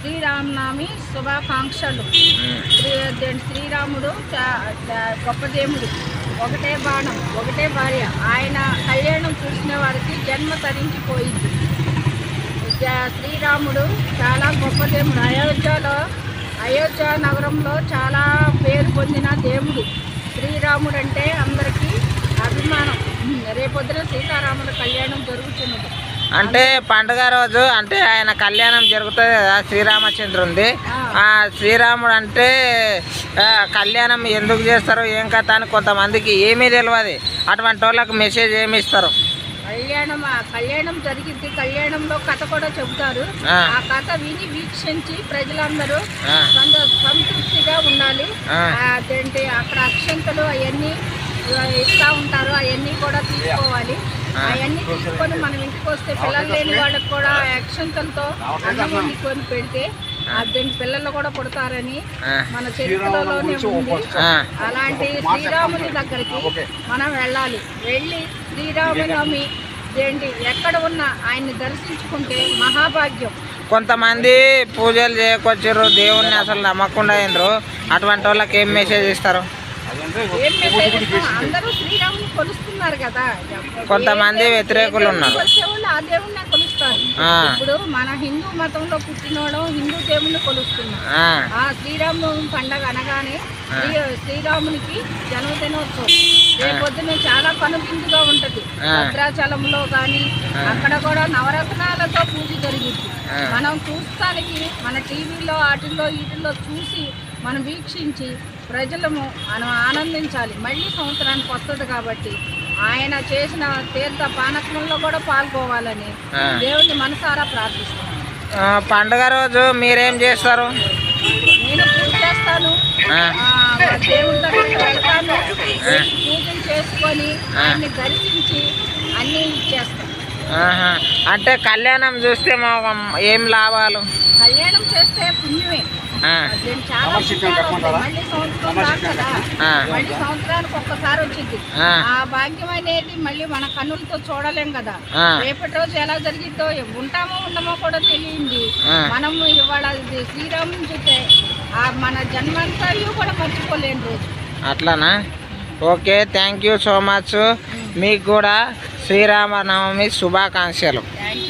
శ్రీరామనవమి శుభాకాంక్షలు. శ్రీరాముడు గొప్ప దేవుడు ఒకటే బాణం ఒకటే భార్య. ఆయన కళ్యాణం చూసిన వారికి జన్మ తరించిపోయింది. జ- శ్రీరాముడు చాలా గొప్ప దేవుడు అయోధ్యలో అయోధ్య నగరంలో చాలా పేరు పొందిన దేవుడు. శ్రీరాముడు అంటే అందరికీ అభిమానం. రేపొద్దున సీతారాముడు కళ్యాణం జరుగుతున్నది. అంటే పండుగ రోజు అంటే ఆయన కళ్యాణం జరుగుతుంది కదా శ్రీరామచంద్రుంది. ఆ. శ్రీరాముడు అంటే కళ్యాణం ఎందుకు చేస్తారు ఏం కథ అని కొంతమందికి ఏమీ తెలియదు అటువంటి వాళ్ళకి మెసేజ్ ఏమి ఇస్తారు? కళ్యాణం కళ్యాణం జరిగింది. కళ్యాణంలో కథ కూడా చెబుతారు. ఆ. కథ విని వీక్షించి ప్రజలందరూ సంతృప్తిగా ఉండాలి. అదేంటి అక్కడ అక్షంతలు అవన్నీ ఇస్తా ఉంటారు అవన్నీ కూడా తీసుకోవాలి. ఆ. అవన్నీ తీసుకొని మనం ఇంటికి వస్తే పిల్లలు లేని వాళ్ళకి కూడా అక్షంతలతో అన్నం వండుకొని పెడితే అదేంటి పిల్లలు కూడా పుడతారని. మన చరిత్రలోనే ఉంది. అలాంటి శ్రీరాముని దగ్గరికి మనం వెళ్ళాలి. వెళ్ళి శ్రీరామనవమి ఏంటి? ఎక్కడ ఉన్నా ఆయన్ని దర్శించుకుంటే మహాభాగ్యం. కొంతమంది పూజలు చేయకొచ్చారు దేవుణ్ణి అసలు నమ్మకుండా అయినరు. అటువంటి వాళ్ళకి ఏం మెసేజ్ ఇస్తారు? అందరూ శ్రీరాముని కొలుస్తున్నారు కదా. కొంతమంది వ్యతిరేకులు ఉన్నారు. ఇప్పుడు మన హిందూ మతంలో పుట్టినోడు హిందూ దేవుణ్ణి కొలుస్తున్నాం ఆ, శ్రీరాము పండగ అనగానే శ్రీ శ్రీరామునికి జన్మదినోత్సవం. రేపొద్దున చాలా కనువిందుగా ఉంటది. భద్రాచలంలో కానీ అక్కడ కూడా నవరత్నాలతో పూజ జరిగింది. మనం చూస్తానికి మన టీవీలో వాటిల్లో వీటిల్లో చూసి మనం వీక్షించి ప్రజలము మనం ఆనందించాలి. మళ్ళీ సంవత్సరానికి వస్తుంది కాబట్టి ఆయన చేసిన తీర్థ పానకంలో కూడా పాల్గొవాలని. దేవుని మనసారా ప్రార్థిస్తాను పండుగ రోజు మీరేం చేస్తారు? నేను పూజ చేస్తాను. దేవుడి దగ్గరికి వెళ్తాను. పూజలు చేసుకొని ఆయన్ని దర్శించి అన్నీ ఇచ్చేస్తాను ఆహా. అంటే కళ్యాణం చూస్తే మాకు ఏం లాభాలు? కళ్యాణం చేస్తే పుణ్యమే. చాలా. మళ్ళీ సంవత్సరం కదా. ఆ. మళ్ళీ సంవత్సరానికి ఒక్కసారి వచ్చింది. ఆ. భాగ్యం అనేది మళ్ళీ మన కన్నులతో చూడలేం కదా. రేపటి రోజు ఎలా జరిగిద్దో ఉంటామో ఉండమో కూడా తెలియంది. మనం ఇవాళ శ్రీరాముని చూస్తే ఆ మన జన్మంతయు కూడా మర్చిపోలేని రోజు. అట్లానా? Okay thank you so much మీకు కూడా శ్రీరామనవమి శుభాకాంక్షలు. థ్యాంక్